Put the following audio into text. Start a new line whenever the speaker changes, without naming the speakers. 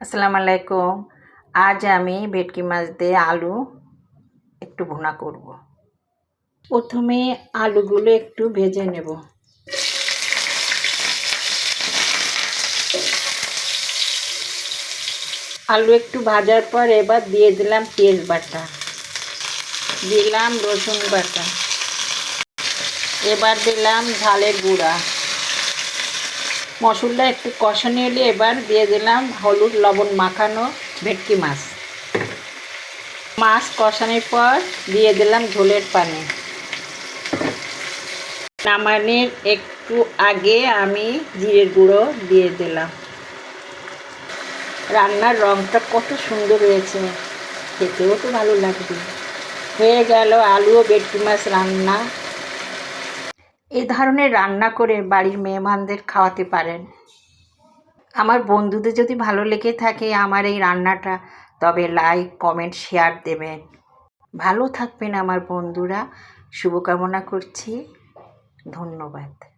আসসালামু আলাইকুম আজ আমি ভেটকি মাছ দিয়ে আলু একটু ভুনা করব। প্রথমে আলুগুলো একটু ভেজে নেব। আলু একটু ভাজার পর এবার দিয়ে দিলাম পেঁয়াজ বাটা। দিলাম রসুন বাটা। এবার দিলাম ঝালের গুঁড়া। মশলা একটু কষানো এলে এবার দিয়ে দিলাম হলুদ লবণ মাখানো ভেটকি মাছ। মাছ কষানোর পর দিয়ে দিলাম ঝোলের পানি। নামানোর একটু আগে আমি জিরের গুঁড়ো দিয়ে দিলাম। রান্নার রঙটা কত সুন্দর হয়েছে, খেতেও তো ভালো লাগবে। হয়ে গেল আলু ও ভেটকি মাছ রান্না। এই ধরনের রান্না করে বাড়ির মেহমানদের খাওয়াতে পারেন। আমার বন্ধুদের যদি ভালো লেগে থাকে আমার এই রান্নাটা, তবে লাইক কমেন্ট শেয়ার দেবেন। ভালো থাকবেন আমার বন্ধুরা। শুভকামনা করছি। ধন্যবাদ।